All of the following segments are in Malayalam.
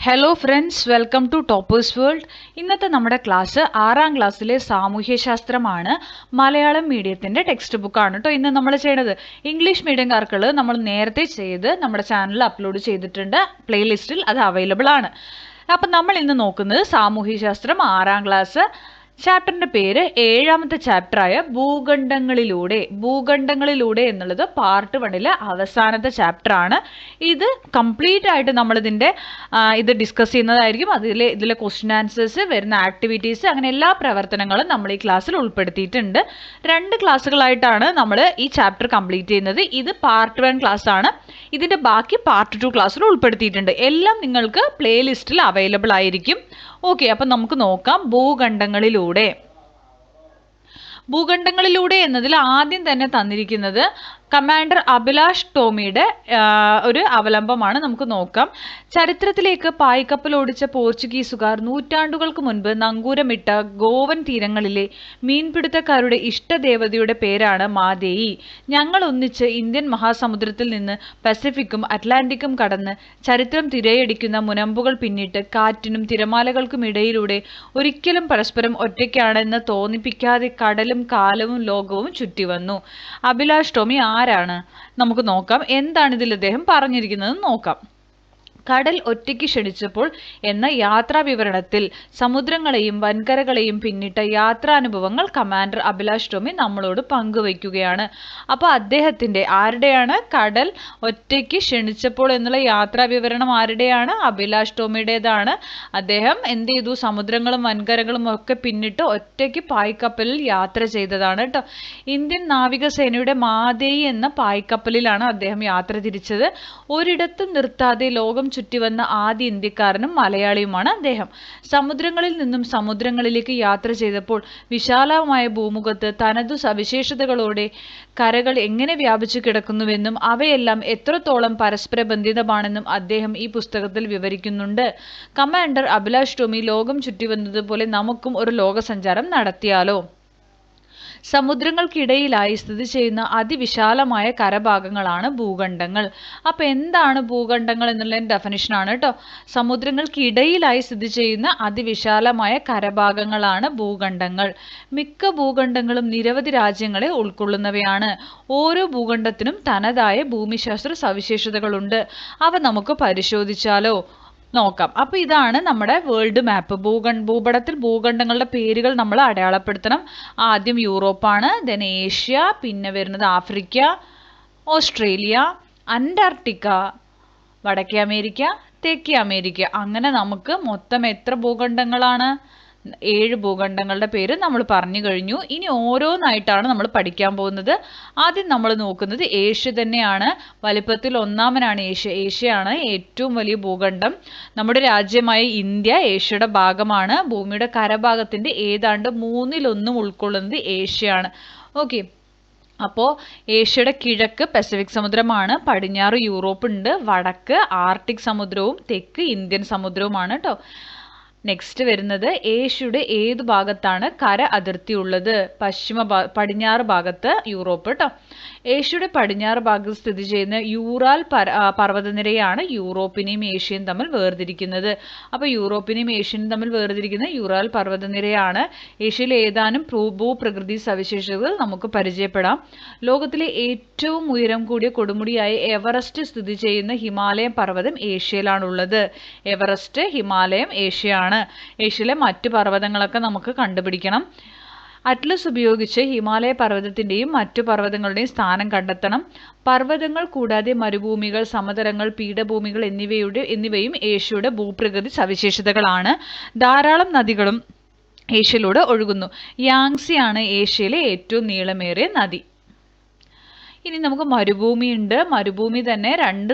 Hello friends welcome to Toppers World ഇന്നത്തെ നമ്മുടെ ക്ലാസ് ആറാം ക്ലാസ്സിലെ സാമൂഹ്യശാസ്ത്രമാണ്. മലയാളം മീഡിയത്തിന്റെ ടെക്സ്റ്റ് ബുക്കാണ് കേട്ടോ ഇന്ന് നമ്മൾ ചെയ്യണത്. ഇംഗ്ലീഷ് മീഡിയംകാർക്കുകൾ നമ്മൾ നേരത്തെ ചെയ്ത് നമ്മുടെ ചാനലിൽ അപ്ലോഡ് ചെയ്തിട്ടുണ്ട്. പ്ലേലിസ്റ്റിൽ അത് അവൈലബിൾ ആണ്. അപ്പം നമ്മൾ ഇന്ന് നോക്കുന്നത് സാമൂഹ്യശാസ്ത്രം ആറാം ക്ലാസ് ചാപ്റ്ററിന്റെ പേര് ഏഴാമത്തെ ചാപ്റ്ററായ ഭൂഖണ്ഡങ്ങളിലൂടെ ഭൂഖണ്ഡങ്ങളിലൂടെ എന്നുള്ളത് പാർട്ട് വണ്ണിലെ അവസാനത്തെ ചാപ്റ്റർ ആണ്. ഇത് കംപ്ലീറ്റ് ആയിട്ട് നമ്മൾ ഇതിന്റെ ഇത് ഡിസ്കസ് ചെയ്യുന്നതായിരിക്കും. അതിലെ ഇതിലെ ക്വസ്റ്റ്യൻ ആൻസേഴ്സ് വരുന്ന ആക്ടിവിറ്റീസ് അങ്ങനെ എല്ലാ പ്രവർത്തനങ്ങളും നമ്മൾ ഈ ക്ലാസ്സിൽ ഉൾപ്പെടുത്തിയിട്ടുണ്ട്. രണ്ട് ക്ലാസ്സുകളായിട്ടാണ് നമ്മൾ ഈ ചാപ്റ്റർ കംപ്ലീറ്റ് ചെയ്യുന്നത്. ഇത് പാർട്ട് വൺ ക്ലാസ് ആണ്. ഇതിന്റെ ബാക്കി പാർട്ട് ടു ക്ലാസ്സിൽ ഉൾപ്പെടുത്തിയിട്ടുണ്ട്. എല്ലാം നിങ്ങൾക്ക് പ്ലേലിസ്റ്റിൽ അവൈലബിൾ ആയിരിക്കും. ഓക്കെ അപ്പം നമുക്ക് നോക്കാം. ഭൂഖണ്ഡങ്ങളിലൂടെ ഭൂഖണ്ഡങ്ങളിലൂടെ. ഭൂഖണ്ഡങ്ങളിലൂടെ എന്നതിൽ ആദ്യം തന്നെ തന്നിരിക്കുന്നത് കമാൻഡർ അഭിലാഷ് ടോമിയുടെ ഒരു അവലംബമാണ് നമുക്ക് നോക്കാം. ചരിത്രത്തിലേക്ക് പായ്ക്കപ്പൽ ഓടിച്ച പോർച്ചുഗീസുകാർ നൂറ്റാണ്ടുകൾക്ക് മുൻപ് നങ്കൂരമിട്ട ഗോവൻ തീരങ്ങളിലെ മീൻപിടുത്തക്കാരുടെ ഇഷ്ടദേവതയുടെ പേരാണ് മാതേയി. ഞങ്ങൾ ഒന്നിച്ച് ഇന്ത്യൻ മഹാസമുദ്രത്തിൽ നിന്ന് പസഫിക്കും അറ്റ്ലാന്റിക്കും കടന്ന് ചരിത്രം തിരയടിക്കുന്ന മുനമ്പുകൾ പിന്നിട്ട് കാറ്റിനും തിരമാലകൾക്കും ഇടയിലൂടെ ഒരിക്കലും പരസ്പരം ഒറ്റയ്ക്കാണെന്ന് തോന്നിപ്പിക്കാതെ കടലും കാലവും ലോകവും ചുറ്റിവന്നു. അഭിലാഷ് ടോമി ആരാണ്? നമുക്ക് നോക്കാം. എന്താണ് ഇതിൽ അദ്ദേഹം പറഞ്ഞിരിക്കുന്നത് നോക്കാം. കടൽ ഒറ്റയ്ക്ക് ക്ഷണിച്ചപ്പോൾ എന്ന യാത്രാ വിവരണത്തിൽ സമുദ്രങ്ങളെയും വൻകരകളെയും പിന്നിട്ട യാത്രാനുഭവങ്ങൾ കമാൻഡർ അഭിലാഷ് ടോമി നമ്മളോട് പങ്കുവയ്ക്കുകയാണ്. അപ്പോൾ അദ്ദേഹത്തിന്റെ ആരുടെയാണ്? കടൽ ഒറ്റയ്ക്ക് ക്ഷണിച്ചപ്പോൾ എന്നുള്ള യാത്രാ വിവരണം ആരുടെയാണ്? അഭിലാഷ് ടോമിയുടേതാണ്. അദ്ദേഹം എന്ത് ചെയ്തു? സമുദ്രങ്ങളും വൻകരകളും ഒക്കെ പിന്നിട്ട് ഒറ്റയ്ക്ക് പായ്ക്കപ്പലിൽ യാത്ര ചെയ്തതാണ് കേട്ടോ. ഇന്ത്യൻ നാവികസേനയുടെ മാതേയി എന്ന പായ്ക്കപ്പലിലാണ് അദ്ദേഹം യാത്ര തിരിച്ചത്. ഒരിടത്തും നിർത്താതെ ലോകം ചുറ്റി വന്ന ആദ്യ ഇന്ത്യക്കാരനും മലയാളിയുമാണ് അദ്ദേഹം. സമുദ്രങ്ങളിൽ നിന്നും സമുദ്രങ്ങളിലേക്ക് യാത്ര ചെയ്തപ്പോൾ വിശാലമായ ഭൂമുഖത്ത് തനതു സവിശേഷതകളോടെ കരകൾ എങ്ങനെ വ്യാപിച്ചു കിടക്കുന്നുവെന്നും അവയെല്ലാം എത്രത്തോളം പരസ്പര ബന്ധിതമാണെന്നും അദ്ദേഹം ഈ പുസ്തകത്തിൽ വിവരിക്കുന്നുണ്ട്. കമാൻഡർ അഭിലാഷ് ടോമി ലോകം ചുറ്റി വന്നതുപോലെ നമുക്കും ഒരു ലോകസഞ്ചാരം നടത്തിയാലോ? സമുദ്രങ്ങൾക്കിടയിലായി സ്ഥിതി ചെയ്യുന്ന അതിവിശാലമായ കരഭാഗങ്ങളാണ് ഭൂഖണ്ഡങ്ങൾ. അപ്പൊ എന്താണ് ഭൂഖണ്ഡങ്ങൾ എന്നുള്ള ഡെഫിനിഷനാണ് കേട്ടോ സമുദ്രങ്ങൾക്കിടയിലായി സ്ഥിതി ചെയ്യുന്ന അതിവിശാലമായ കരഭാഗങ്ങളാണ് ഭൂഖണ്ഡങ്ങൾ. മിക്ക ഭൂഖണ്ഡങ്ങളും നിരവധി രാജ്യങ്ങളെ ഉൾക്കൊള്ളുന്നവയാണ്. ഓരോ ഭൂഖണ്ഡത്തിനും തനതായ ഭൂമിശാസ്ത്ര സവിശേഷതകളുണ്ട്. അവ നമുക്ക് പരിശോധിച്ചാലോ? നോക്കാം. അപ്പൊ ഇതാണ് നമ്മുടെ വേൾഡ് മാപ്പ് ഭൂഖണ്ഡ ഭൂപടത്തിൽ ഭൂഖണ്ഡങ്ങളുടെ പേരുകൾ നമ്മൾ അടയാളപ്പെടുത്തണം. ആദ്യം യൂറോപ്പാണ് ദെൻ ഏഷ്യ പിന്നെ വരുന്നത് ആഫ്രിക്ക ഓസ്ട്രേലിയ അന്റാർട്ടിക്ക വടക്കേ അമേരിക്ക തെക്കേ അമേരിക്ക. അങ്ങനെ നമുക്ക് മൊത്തം എത്ര ഭൂഖണ്ഡങ്ങളാണ്? ഏഴ് ഭൂഖണ്ഡങ്ങളുടെ പേര് നമ്മൾ പറഞ്ഞു കഴിഞ്ഞു. ഇനി ഓരോന്നായിട്ടാണ് നമ്മൾ പഠിക്കാൻ പോകുന്നത്. ആദ്യം നമ്മൾ നോക്കുന്നത് ഏഷ്യ തന്നെയാണ്. വലിപ്പത്തിൽ ഒന്നാമനാണ് ഏഷ്യ. ഏഷ്യയാണ് ഏറ്റവും വലിയ ഭൂഖണ്ഡം. നമ്മുടെ രാജ്യമായ ഇന്ത്യ ഏഷ്യയുടെ ഭാഗമാണ്. ഭൂമിയുടെ കരഭാഗത്തിന്റെ ഏതാണ്ട് മൂന്നിലൊന്നും ഉൾക്കൊള്ളുന്നത് ഏഷ്യയാണ്. ഓക്കെ. അപ്പോൾ ഏഷ്യയുടെ കിഴക്ക് പസഫിക് സമുദ്രമാണ്. പടിഞ്ഞാറ് യൂറോപ്പ് ഉണ്ട് വടക്ക് ആർട്ടിക് സമുദ്രവും തെക്ക് ഇന്ത്യൻ സമുദ്രവുമാണ് കേട്ടോ. നെക്സ്റ്റ് വരുന്നത് ഏഷ്യയുടെ ഏത് ഭാഗത്താണ് കര അതിർത്തി ഉള്ളത് പശ്ചിമ പടിഞ്ഞാറ് ഭാഗത്ത് യൂറോപ്പ് കേട്ടോ ഏഷ്യയുടെ പടിഞ്ഞാറ് ഭാഗത്ത് സ്ഥിതി ചെയ്യുന്ന യൂറാൽ പർവതനിരയാണ് യൂറോപ്പിനെയും ഏഷ്യയും തമ്മിൽ വേർതിരിക്കുന്നത്. അപ്പോൾ യൂറോപ്പിനെയും ഏഷ്യയും തമ്മിൽ വേർതിരിക്കുന്ന യൂറാൽ പർവതനിരയാണ് ഏഷ്യയിലെ ഏതാനും ഭൂപ്രകൃതി സവിശേഷതകൾ നമുക്ക് പരിചയപ്പെടാം. ലോകത്തിലെ ഏറ്റവും ഉയരം കൂടിയ കൊടുമുടിയായ എവറസ്റ്റ് സ്ഥിതി ചെയ്യുന്ന ഹിമാലയം പർവതം ഏഷ്യയിലാണുള്ളത്. എവറസ്റ്റ് ഹിമാലയം ഏഷ്യയാണ്. ഏഷ്യയിലെ മറ്റു പർവതങ്ങളൊക്കെ നമുക്ക് കണ്ടുപിടിക്കണം. അറ്റ്ലസ് ഉപയോഗിച്ച് ഹിമാലയ പർവതത്തിന്റെയും മറ്റു പർവതങ്ങളുടെയും സ്ഥാനം കണ്ടെത്തണം. പർവതങ്ങൾ കൂടാതെ മരുഭൂമികൾ സമതലങ്ങൾ പീഠഭൂമികൾ എന്നിവയുടെ എന്നിവയും ഏഷ്യയുടെ ഭൂപ്രകൃതി സവിശേഷതകളാണ്. ധാരാളം നദികളും ഏഷ്യയിലൂടെ ഒഴുകുന്നു. യാങ്സിയാണ് ഏഷ്യയിലെ ഏറ്റവും നീളമേറിയ നദി. ഇനി നമുക്ക് മരുഭൂമി ഉണ്ട് മരുഭൂമി തന്നെ രണ്ട്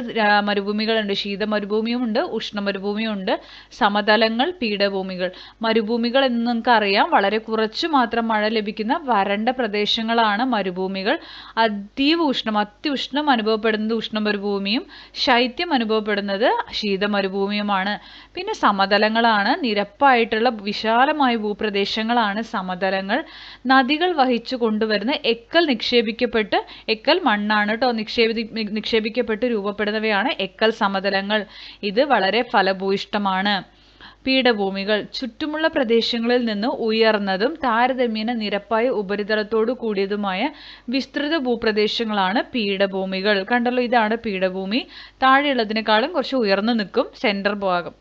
മരുഭൂമികളുണ്ട്. ശീത മരുഭൂമിയും ഉണ്ട് ഉഷ്ണ മരുഭൂമിയും ഉണ്ട് സമതലങ്ങൾ പീഠഭൂമികൾ. മരുഭൂമികൾ എന്ന് നിങ്ങൾക്ക് അറിയാം വളരെ കുറച്ച് മാത്രം മഴ ലഭിക്കുന്ന വരണ്ട പ്രദേശങ്ങളാണ് മരുഭൂമികൾ. അതീവ ഉഷ്ണം അത്യുഷ്ണം അനുഭവപ്പെടുന്നത് ഉഷ്ണ മരുഭൂമിയും ശൈത്യം അനുഭവപ്പെടുന്നത് ശീത മരുഭൂമിയുമാണ് പിന്നെ സമതലങ്ങളാണ്. നിരപ്പായിട്ടുള്ള വിശാലമായ ഭൂപ്രദേശങ്ങളാണ് സമതലങ്ങൾ. നദികൾ വഹിച്ചു കൊണ്ടുവരുന്ന എക്കൽ നിക്ഷേപിക്കപ്പെട്ട് എക്കൽ മണ്ണാണ് കേട്ടോ നിക്ഷേപി നിക്ഷേപിക്കപ്പെട്ട് രൂപപ്പെടുന്നവയാണ് എക്കൽ സമതലങ്ങൾ. ഇത് വളരെ ഫലഭൂയിഷ്ടമാണ് പീഠഭൂമികൾ. ചുറ്റുമുള്ള പ്രദേശങ്ങളിൽ നിന്ന് ഉയർന്നതും താരതമ്യേന നിരപ്പായ ഉപരിതലത്തോടു കൂടിയതുമായ വിസ്തൃത ഭൂപ്രദേശങ്ങളാണ് പീഠഭൂമികൾ. കണ്ടല്ലോ ഇതാണ് പീഠഭൂമി. താഴെയുള്ളതിനേക്കാളും കുറച്ച് ഉയർന്നു നിൽക്കും സെന്റർ ഭാഗം.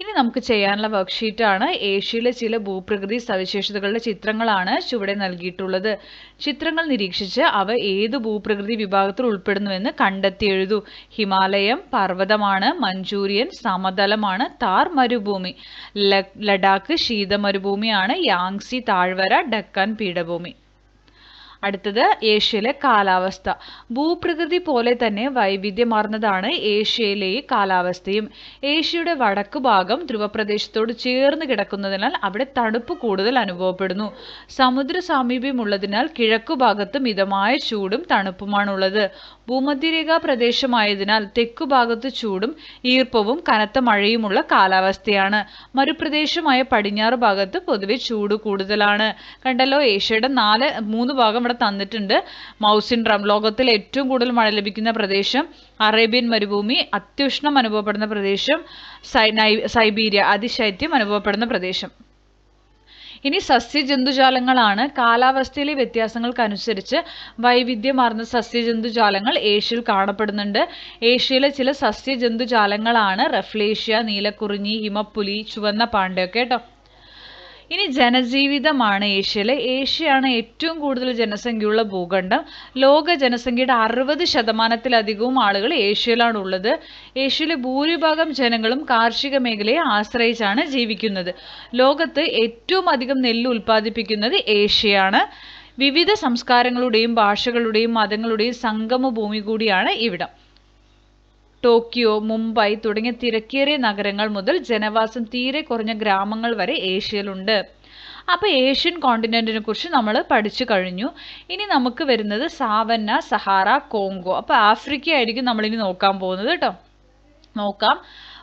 ഇനി നമുക്ക് ചെയ്യാനുള്ള വർക്ക്ഷീറ്റാണ് ഏഷ്യയിലെ ചില ഭൂപ്രകൃതി സവിശേഷതകളുടെ ചിത്രങ്ങളാണ് ചുവടെ നൽകിയിട്ടുള്ളത്. ചിത്രങ്ങൾ നിരീക്ഷിച്ച് അവ ഏത് ഭൂപ്രകൃതി വിഭാഗത്തിൽ ഉൾപ്പെടുന്നുവെന്ന് കണ്ടെത്തി എഴുതൂ. ഹിമാലയം പർവതമാണ് മഞ്ചൂരിയൻ സമതലമാണ് താർ മരുഭൂമി. ലഡാക്ക് ശീതമരുഭൂമിയാണ് യാങ്സി താഴ്വര ഡക്കാൻ പീഠഭൂമി. അടുത്തത് ഏഷ്യയിലെ കാലാവസ്ഥ. ഭൂപ്രകൃതി പോലെ തന്നെ വൈവിധ്യമാർന്നതാണ് ഏഷ്യയിലെ ഈ കാലാവസ്ഥയും. ഏഷ്യയുടെ വടക്ക് ഭാഗം ധ്രുവപ്രദേശത്തോട് ചേർന്ന് കിടക്കുന്നതിനാൽ അവിടെ തണുപ്പ് കൂടുതൽ അനുഭവപ്പെടുന്നു. സമുദ്ര സാമീപ്യമുള്ളതിനാൽ കിഴക്കു ഭാഗത്ത് മിതമായ ചൂടും തണുപ്പുമാണുള്ളത്. ഭൂമധ്യരേഖാ പ്രദേശമായതിനാൽ തെക്കു ഭാഗത്ത് ചൂടും ഈർപ്പവും കനത്ത മഴയുമുള്ള കാലാവസ്ഥയാണ്. മരുപ്രദേശമായ പടിഞ്ഞാറ് ഭാഗത്ത് പൊതുവെ ചൂട് കൂടുതലാണ്. കണ്ടല്ലോ ഏഷ്യയുടെ നാല് മൂന്ന് ഭാഗം ഇവിടെ തന്നിട്ടുണ്ട്. മൗസിൻ ഡ്രം. ലോകത്തിൽ ഏറ്റവും കൂടുതൽ മഴ ലഭിക്കുന്ന പ്രദേശം അറേബ്യൻ മരുഭൂമി അത്യുഷ്ണം അനുഭവപ്പെടുന്ന പ്രദേശം സൈബീരിയ അതിശൈത്യം അനുഭവപ്പെടുന്ന പ്രദേശം. ഇനി സസ്യജന്തുജാലങ്ങളാണ്. കാലാവസ്ഥയിലെ വ്യത്യാസങ്ങൾക്കനുസരിച്ച് വൈവിധ്യമാർന്ന സസ്യജന്തുജാലങ്ങൾ ഏഷ്യയിൽ കാണപ്പെടുന്നുണ്ട്. ഏഷ്യയിലെ ചില സസ്യജന്തുജാലങ്ങളാണ് റഫ്ലേഷ്യ നീലക്കുറിഞ്ഞി ഹിമപ്പുലി ചുവന്ന പാണ്ടയൊക്കെ കേട്ടോ? ഇനി ജനജീവിതമാണ് ഏഷ്യയിലെ. ഏഷ്യയാണ് ഏറ്റവും കൂടുതൽ ജനസംഖ്യയുള്ള ഭൂഖണ്ഡം. ലോക ജനസംഖ്യയുടെ അറുപത് ശതമാനത്തിലധികവും ആളുകൾ ഏഷ്യയിലാണ് ഉള്ളത്. ഏഷ്യയിലെ ഭൂരിഭാഗം ജനങ്ങളും കാർഷിക മേഖലയെ ആശ്രയിച്ചാണ് ജീവിക്കുന്നത്. ലോകത്ത് ഏറ്റവും അധികം നെല്ല് ഉൽപ്പാദിപ്പിക്കുന്നത് ഏഷ്യയാണ്. വിവിധ സംസ്കാരങ്ങളുടെയും ഭാഷകളുടെയും മതങ്ങളുടെയും സംഗമ ഭൂമി കൂടിയാണ് ഇവിടം. ടോക്കിയോ മുംബൈ തുടങ്ങിയ തിരക്കേറിയ നഗരങ്ങൾ മുതൽ ജനവാസം തീരെ കുറഞ്ഞ ഗ്രാമങ്ങൾ വരെ ഏഷ്യയിലുണ്ട്. അപ്പോൾ ഏഷ്യൻ കോണ്ടിനെന്റിനെ കുറിച്ച് നമ്മൾ പഠിച്ചു കഴിഞ്ഞു. ഇനി നമുക്ക് വരുന്നത് സാവന്ന സഹാറ കോങ്കോ. അപ്പോൾ ആഫ്രിക്ക ആയിരിക്കും നമ്മളിനി നോക്കാൻ പോകുന്നത് കേട്ടോ. നോക്കാം.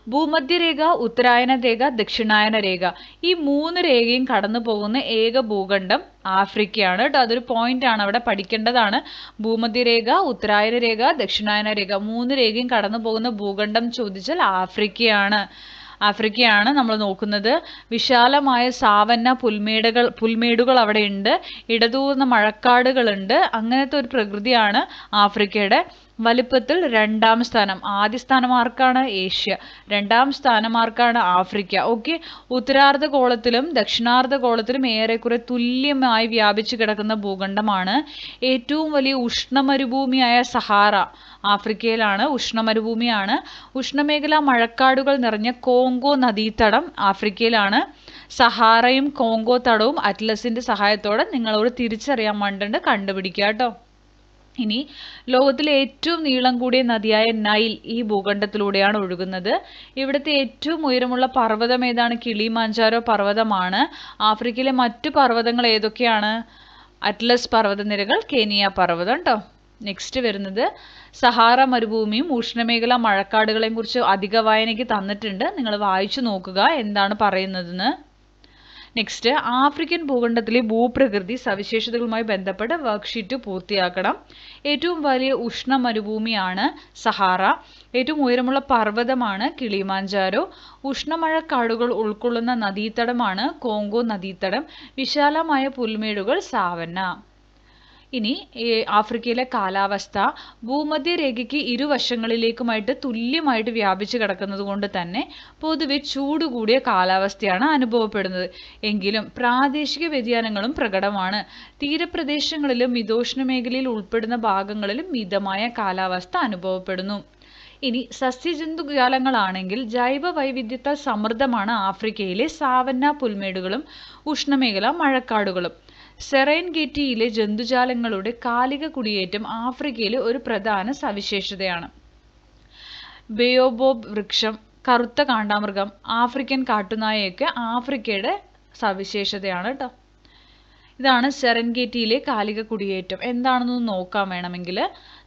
ഭൂമധ്യരേഖ ഉത്തരായന രേഖ ദക്ഷിണായന രേഖ. ഈ മൂന്ന് രേഖയും കടന്നു പോകുന്ന ഏക ഭൂഖണ്ഡം ആഫ്രിക്കയാണ്. കേട്ടോ അതൊരു പോയിന്റ് ആണ് അവിടെ പഠിക്കേണ്ടതാണ്. ഭൂമധ്യരേഖ ഉത്തരായന രേഖ ദക്ഷിണായന രേഖ. മൂന്ന് രേഖയും കടന്നു പോകുന്ന ഭൂഖണ്ഡം ചോദിച്ചാൽ ആഫ്രിക്കയാണ്. ആഫ്രിക്കയാണ് നമ്മൾ നോക്കുന്നത്. വിശാലമായ സാവന്ന പുൽമേടുകൾ പുൽമേടുകൾ അവിടെ ഉണ്ട്. ഇടതൂർന്ന മഴക്കാടുകളുണ്ട് അങ്ങനത്തെ ഒരു പ്രകൃതിയാണ് ആഫ്രിക്കയുടെ വലിപ്പത്തിൽ രണ്ടാം സ്ഥാനം. ആദ്യ സ്ഥാനം ആർക്കാണ് ഏഷ്യ. രണ്ടാം സ്ഥാനം ആർക്കാണ് ആഫ്രിക്ക. ഓക്കെ? ഉത്തരാർദ്ധഗോളത്തിലും ദക്ഷിണാർദ്ധഗോളത്തിലും ഏറെക്കുറെ തുല്യമായി വ്യാപിച്ചു കിടക്കുന്ന ഭൂഖണ്ഡമാണ് ഏറ്റവും വലിയ ഉഷ്ണമരുഭൂമിയായ സഹാറ. ആഫ്രിക്കയിലാണ് ഉഷ്ണമരുഭൂമിയാണ്. ഉഷ്ണമേഖല മഴക്കാടുകൾ നിറഞ്ഞ കോങ്കോ നദീതടം ആഫ്രിക്കയിലാണ്. സഹാറയും കോങ്കോ തടവും അറ്റ്ലസിന്റെ സഹായത്തോടെ നിങ്ങളോട് തിരിച്ചറിയാൻ വേണ്ടിയിട്ട് കണ്ടുപിടിക്കുക കേട്ടോ. ഇനി ലോകത്തിലെ ഏറ്റവും നീളം കൂടിയ നദിയായ നൈൽ ഈ ഭൂഖണ്ഡത്തിലൂടെയാണ് ഒഴുകുന്നത്. ഇവിടുത്തെ ഏറ്റവും ഉയരമുള്ള പർവതം ഏതാണ്? കിളിമാഞ്ചാരോ പർവതമാണ്. ആഫ്രിക്കയിലെ മറ്റു പർവതങ്ങൾ ഏതൊക്കെയാണ്? അറ്റ്ലസ് പർവതനിരകൾ കെനിയ പർവതം കേട്ടോ നെക്സ്റ്റ് വരുന്നത് സഹാറ മരുഭൂമിയും ഉഷ്ണമേഖല മഴക്കാടുകളെയും കുറിച്ച് അധിക വായനയ്ക്ക് തന്നിട്ടുണ്ട്. നിങ്ങൾ വായിച്ചു നോക്കുക എന്താണ് പറയുന്നതെന്ന്. നെക്സ്റ്റ് ആഫ്രിക്കൻ ഭൂഖണ്ഡത്തിലെ ഭൂപ്രകൃതി സവിശേഷതകളുമായി ബന്ധപ്പെട്ട് വർക്ക്ഷീറ്റ് പൂർത്തിയാക്കണം. ഏറ്റവും വലിയ ഉഷ്ണ മരുഭൂമിയാണ് സഹാറ. ഏറ്റവും ഉയരമുള്ള പർവതമാണ് കിളിമാഞ്ചാരോ. ഉഷ്ണമഴക്കാടുകൾ ഉൾക്കൊള്ളുന്ന നദീതടമാണ് കോങ്കോ നദീതടം. വിശാലമായ പുൽമേടുകൾ സാവന്ന. ഇനി ആഫ്രിക്കയിലെ കാലാവസ്ഥ ഭൂമധ്യരേഖയ്ക്ക് ഇരുവശങ്ങളിലേക്കുമായിട്ട് തുല്യമായിട്ട് വ്യാപിച്ചു കിടക്കുന്നത് കൊണ്ട് തന്നെ പൊതുവെ ചൂട് കൂടിയ കാലാവസ്ഥയാണ് അനുഭവപ്പെടുന്നത്. എങ്കിലും പ്രാദേശിക വ്യതിയാനങ്ങളും പ്രകടമാണ്. തീരപ്രദേശങ്ങളിലും മിതോഷ്ണ മേഖലയിൽ ഉൾപ്പെടുന്ന ഭാഗങ്ങളിലും മിതമായ കാലാവസ്ഥ അനുഭവപ്പെടുന്നു. ഇനി സസ്യജന്തുജാലങ്ങളാണെങ്കിൽ ജൈവ വൈവിധ്യത്താൽ സമൃദ്ധമാണ് ആഫ്രിക്കയിലെ സാവന്ന പുൽമേടുകളും ഉഷ്ണമേഖല മഴക്കാടുകളും. സെറൈൻഗേറ്റിയിലെ ജന്തുജാലങ്ങളുടെ കാലിക കുടിയേറ്റം ആഫ്രിക്കയിലെ ഒരു പ്രധാന സവിശേഷതയാണ്. ബയോബോബ് വൃക്ഷം കറുത്ത കാണ്ടാമൃഗം ആഫ്രിക്കൻ കാട്ടുനായയൊക്കെ ആഫ്രിക്കയുടെ സവിശേഷതയാണ് കേട്ടോ ഇതാണ് സെറൻഗേറ്റിയിലെ കാലിക കുടിയേറ്റം. എന്താണെന്ന് നോക്കാൻ വേണമെങ്കിൽ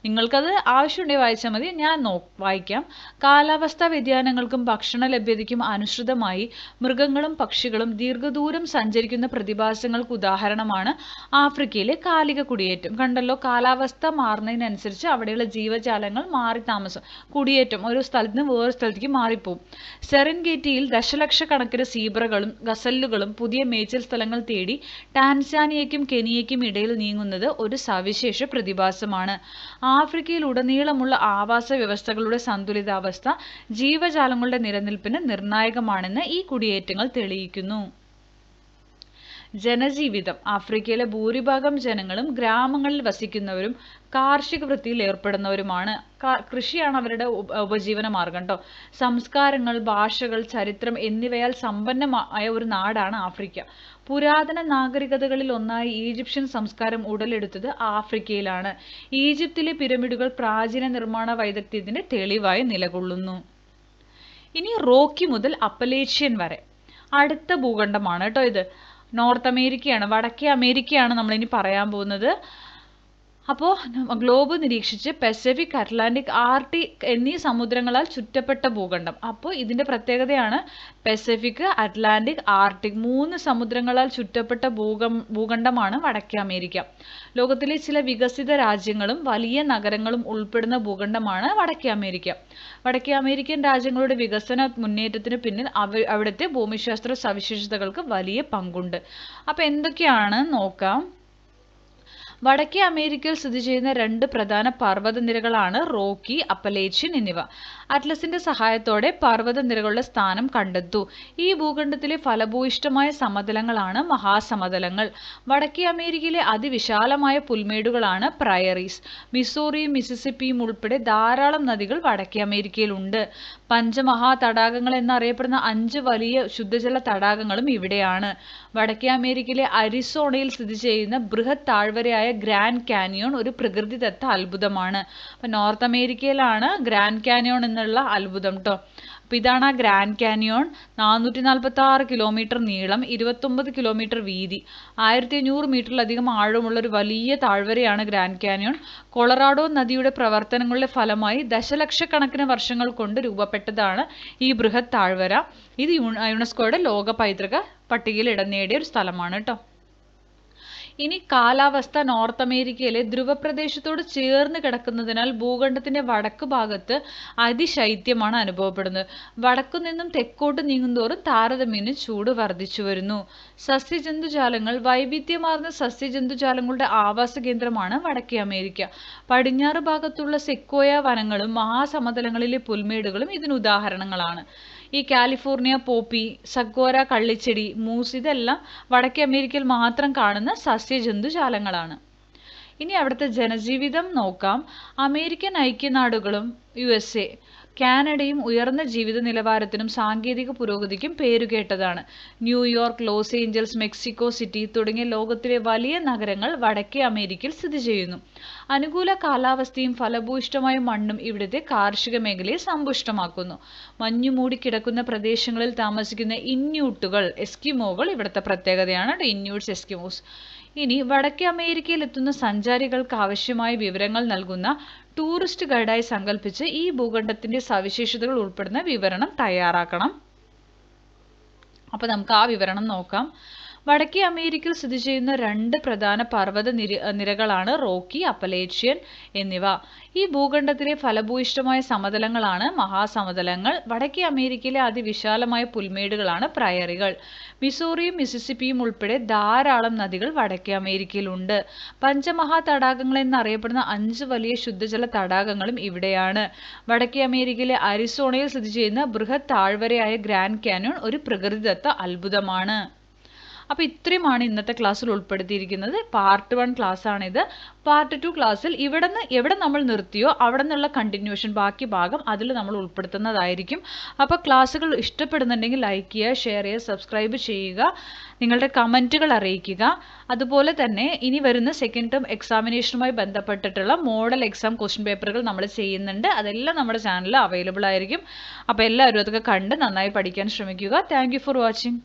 നിങ്ങൾക്കത് ആവശ്യമുണ്ടെങ്കിൽ വായിച്ചാൽ മതി. ഞാൻ നോ വായിക്കാം. കാലാവസ്ഥാ വ്യതിയാനങ്ങൾക്കും ഭക്ഷണ ലഭ്യതയ്ക്കും അനുസൃതമായി മൃഗങ്ങളും പക്ഷികളും ദീർഘദൂരം സഞ്ചരിക്കുന്ന പ്രതിഭാസങ്ങൾക്ക് ഉദാഹരണമാണ് ആഫ്രിക്കയിലെ കാലിക കുടിയേറ്റം. കണ്ടല്ലോ കാലാവസ്ഥ മാറുന്നതിനനുസരിച്ച് അവിടെയുള്ള ജീവജാലങ്ങൾ മാറി താമസം കുടിയേറ്റം. ഒരു സ്ഥലത്ത് നിന്ന് വേറൊരു സ്ഥലത്തേക്ക് മാറിപ്പോവും. സെറൻഗേറ്റിയിൽ ദശലക്ഷക്കണക്കിന് സീബ്രകളും ഗസല്ലുകളും പുതിയ മേച്ചിൽ സ്ഥലങ്ങൾ തേടി ടാൻസാനിയയ്ക്കും കെനിയയ്ക്കും ഇടയിൽ നീങ്ങുന്നത് ഒരു സവിശേഷ പ്രതിഭാസമാണ്. ആഫ്രിക്കയിൽ ഉടനീളമുള്ള ആവാസ വ്യവസ്ഥകളുടെ സന്തുലിതാവസ്ഥ ജീവജാലങ്ങളുടെ നിലനിൽപ്പിന് നിർണായകമാണെന്ന് ഈ കുടിയേറ്റങ്ങൾ തെളിയിക്കുന്നു. ജനജീവിതം. ആഫ്രിക്കയിലെ ഭൂരിഭാഗം ജനങ്ങളും ഗ്രാമങ്ങളിൽ വസിക്കുന്നവരും കാർഷിക വൃത്തിയിൽ ഏർപ്പെടുന്നവരുമാണ്. കൃഷിയാണ് അവരുടെ ഉപ- ഉപജീവന മാർഗം കേട്ടോ സംസ്കാരങ്ങൾ ഭാഷകൾ ചരിത്രം എന്നിവയാൽ സമ്പന്നമായ ഒരു നാടാണ് ആഫ്രിക്ക. പുരാതന നാഗരികതകളിൽ ഒന്നായി ഈജിപ്ഷ്യൻ സംസ്കാരം ഉടലെടുത്തത് ആഫ്രിക്കയിലാണ്. ഈജിപ്തിലെ പിരമിഡുകൾ പ്രാചീന നിർമ്മാണ വൈദഗ്ധ്യത്തിന്റെ തെളിവായി നിലകൊള്ളുന്നു. ഇനി റോക്കി മുതൽ അപ്പലേഷ്യൻ വരെ. അടുത്ത ഭൂഖണ്ഡമാണ് കേട്ടോ ഇത്. നോർത്ത് അമേരിക്കയാണ്. വടക്കേ അമേരിക്കയാണ് നമ്മളിനി പറയാൻ പോകുന്നത്. അപ്പോൾ ഗ്ലോബ് നിരീക്ഷിച്ച് പസഫിക് അറ്റ്ലാന്റിക് ആർട്ടിക് എന്നീ സമുദ്രങ്ങളാൽ ചുറ്റപ്പെട്ട ഭൂഖണ്ഡം. അപ്പോൾ ഇതിന്റെ പ്രത്യേകതയാണ് പസഫിക് അറ്റ്ലാന്റിക് ആർട്ടിക് മൂന്ന് സമുദ്രങ്ങളാൽ ചുറ്റപ്പെട്ട ഭൂഖം ഭൂഖണ്ഡമാണ് വടക്കേ അമേരിക്ക. ലോകത്തിലെ ചില വികസിത രാജ്യങ്ങളും വലിയ നഗരങ്ങളും ഉൾപ്പെടുന്ന ഭൂഖണ്ഡമാണ് വടക്കേ അമേരിക്ക. വടക്കേ അമേരിക്കൻ രാജ്യങ്ങളുടെ വികസന മുന്നേറ്റത്തിന് പിന്നിൽ അവ അവിടുത്തെ ഭൂമിശാസ്ത്ര സവിശേഷതകൾക്ക് വലിയ പങ്കുണ്ട്. അപ്പോൾ എന്തൊക്കെയാണ് നോക്കാം? വടക്കേ അമേരിക്കയിൽ സ്ഥിതി ചെയ്യുന്ന രണ്ട് പ്രധാന പർവതനിരകളാണ് റോക്കി അപ്പലേച്ചിൻ എന്നിവ. അറ്റ്ലസിന്റെ സഹായത്തോടെ പർവതനിരകളുടെ സ്ഥാനം കണ്ടെത്തു. ഈ ഭൂഖണ്ഡത്തിലെ ഫലഭൂയിഷ്ടമായ സമതലങ്ങളാണ് മഹാസമതലങ്ങൾ. വടക്കേ അമേരിക്കയിലെ അതിവിശാലമായ പുൽമേടുകളാണ് പ്രയറീസ്. മിസോറിയും മിസിസിപ്പിയും ഉൾപ്പെടെ ധാരാളം നദികൾ വടക്കേ അമേരിക്കയിലുണ്ട്. പഞ്ചമഹാ തടാകങ്ങൾ എന്നറിയപ്പെടുന്ന അഞ്ച് വലിയ ശുദ്ധജല തടാകങ്ങളും ഇവിടെയാണ്. വടക്കേ അമേരിക്കയിലെ അരിസോണയിൽ സ്ഥിതി ചെയ്യുന്ന ബൃഹത് താഴ്വരയായ ഗ്രാൻഡ് കാനിയോൺ ഒരു പ്രകൃതിദത്ത അത്ഭുതമാണ്. അപ്പം നോർത്ത് അമേരിക്കയിലാണ് ഗ്രാൻഡ് കാനിയോൺ എന്നുള്ള അത്ഭുതം ട്ടോ. അപ്പൊ ഇതാണ് ആ ഗ്രാൻഡ് കാനിയോൺ നാനൂറ്റി നാൽപ്പത്തി ആറ് കിലോമീറ്റർ നീളം ഇരുപത്തൊമ്പത് കിലോമീറ്റർ വീതി. ആയിരത്തി അഞ്ഞൂറ് മീറ്ററിലധികം ആഴമുള്ള ഒരു വലിയ താഴ്വരയാണ് ഗ്രാൻഡ് കാനിയോൺ. കൊളറാഡോ നദിയുടെ പ്രവർത്തനങ്ങളുടെ ഫലമായി ദശലക്ഷക്കണക്കിന് വർഷങ്ങൾ കൊണ്ട് രൂപപ്പെട്ടതാണ് ഈ ബൃഹത് താഴ്വര. ഇത് യുനെസ്കോയുടെ ലോക പൈതൃക പട്ടികയിൽ ഇടം നേടിയ ഒരു സ്ഥലമാണ് കേട്ടോ. ഇനി കാലാവസ്ഥ നോർത്ത് അമേരിക്കയിലെ ധ്രുവപ്രദേശത്തോട് ചേർന്ന് കിടക്കുന്നതിനാൽ ഭൂഖണ്ഡത്തിന്റെ വടക്ക് ഭാഗത്ത് അതിശൈത്യമാണ് അനുഭവപ്പെടുന്നത്. വടക്കു നിന്നും തെക്കോട്ട് നീങ്ങുന്തോറും താരതമ്യേന ചൂട് വർദ്ധിച്ചു വരുന്നു. സസ്യജന്തുജാലങ്ങൾ വൈവിധ്യമാർന്ന സസ്യജന്തുജാലങ്ങളുടെ ആവാസ കേന്ദ്രമാണ് വടക്കേ അമേരിക്ക. പടിഞ്ഞാറ് ഭാഗത്തുള്ള സെക്കോയ വനങ്ങളും മഹാസമതലങ്ങളിലെ പുൽമേടുകളും ഇതിന് ഉദാഹരണങ്ങളാണ്. ഈ കാലിഫോർണിയ പോപ്പി സഗോര കള്ളിച്ചെടി മൂസ് ഇതെല്ലാം വടക്കേ അമേരിക്കയിൽ മാത്രം കാണുന്ന സസ്യജന്തുജാലങ്ങളാണ്. ഇനി അവിടുത്തെ ജനജീവിതം നോക്കാം. അമേരിക്കൻ ഐക്യനാടുകളും യു എസ് എ കാനഡയും ഉയർന്ന ജീവിത നിലവാരത്തിനും സാങ്കേതിക പുരോഗതിക്കും പേരുകേട്ടതാണ് New York Los Angeles Mexico City തുടങ്ങിയ ലോകത്തിലെ വലിയ നഗരങ്ങൾ വടക്കേ അമേരിക്കയിൽ സ്ഥിതി ചെയ്യുന്നു. അനുകൂല കാലാവസ്ഥയും ഫലഭൂയിഷ്ടമായ മണ്ണും ഇവിടുത്തെ കാർഷിക മേഖലയെ സമ്പുഷ്ടമാക്കുന്നു. മഞ്ഞു മൂടിക്കിടക്കുന്ന പ്രദേശങ്ങളിൽ താമസിക്കുന്ന ഇന്യൂട്ടുകൾ എസ്കിമോകൾ ഇവിടുത്തെ പ്രത്യേകതയാണ് ഇന്യൂട്ട്സ് എസ്കിമോസ്. ഇനി വടക്കേ അമേരിക്കയിൽ എത്തുന്ന സഞ്ചാരികൾക്ക് ആവശ്യമായ വിവരങ്ങൾ നൽകുന്ന ടൂറിസ്റ്റ് ഗൈഡായി സങ്കല്പിച്ച് ഈ ഭൂഖണ്ഡത്തിന്റെ സവിശേഷതകൾ ഉൾപ്പെടുന്ന വിവരണം തയ്യാറാക്കണം. അപ്പൊ നമുക്ക് ആ വിവരണം നോക്കാം. വടക്കേ അമേരിക്കയിൽ സ്ഥിതി ചെയ്യുന്ന രണ്ട് പ്രധാന പർവത നിര നിരകളാണ് റോക്കി അപ്പലേഷ്യൻ എന്നിവ. ഈ ഭൂഖണ്ഡത്തിലെ ഫലഭൂയിഷ്ഠമായ സമതലങ്ങളാണ് മഹാസമതലങ്ങൾ. വടക്കേ അമേരിക്കയിലെ അതിവിശാലമായ പുൽമേടുകളാണ് പ്രയറികൾ. മിസോറിയും മിസിസിപ്പിയും ഉൾപ്പെടെ ധാരാളം നദികൾ വടക്കേ അമേരിക്കയിലുണ്ട്. പഞ്ചമഹാ തടാകങ്ങൾ എന്നറിയപ്പെടുന്ന അഞ്ച് വലിയ ശുദ്ധജല തടാകങ്ങളും ഇവിടെയാണ്. വടക്കേ അമേരിക്കയിലെ അരിസോണയിൽ സ്ഥിതി ചെയ്യുന്ന ബൃഹത് താഴ്വരയായ ഗ്രാൻഡ് കാനോൺ ഒരു പ്രകൃതിദത്ത അത്ഭുതമാണ്. അപ്പോൾ ഇത്രയുമാണ് ഇന്നത്തെ ക്ലാസ്സിൽ ഉൾപ്പെടുത്തിയിരിക്കുന്നത്. പാർട്ട് വൺ ക്ലാസ് ആണിത്. പാർട്ട് ടു ക്ലാസ്സിൽ ഇവിടെ നിന്ന് എവിടെ നമ്മൾ നിർത്തിയോ അവിടെ നിന്നുള്ള കണ്ടിന്യൂഷൻ ബാക്കി ഭാഗം അതിൽ നമ്മൾ ഉൾപ്പെടുത്തുന്നതായിരിക്കും. അപ്പോൾ ക്ലാസ്സുകൾ ഇഷ്ടപ്പെടുന്നുണ്ടെങ്കിൽ ലൈക്ക് ചെയ്യുക ഷെയർ ചെയ്യുക സബ്സ്ക്രൈബ് ചെയ്യുക നിങ്ങളുടെ കമന്റുകൾ അറിയിക്കുക. അതുപോലെ തന്നെ ഇനി വരുന്ന സെക്കൻഡ് ടേം എക്സാമിനേഷനുമായി ബന്ധപ്പെട്ടിട്ടുള്ള മോഡൽ എക്സാം ക്വസ്റ്റ്യൻ പേപ്പറുകൾ നമ്മൾ ചെയ്യുന്നുണ്ട്. അതെല്ലാം നമ്മുടെ ചാനലിൽ അവൈലബിൾ ആയിരിക്കും. അപ്പോൾ എല്ലാവരും അതൊക്കെ കണ്ട് നന്നായി പഠിക്കാൻ ശ്രമിക്കുക. Thank for watching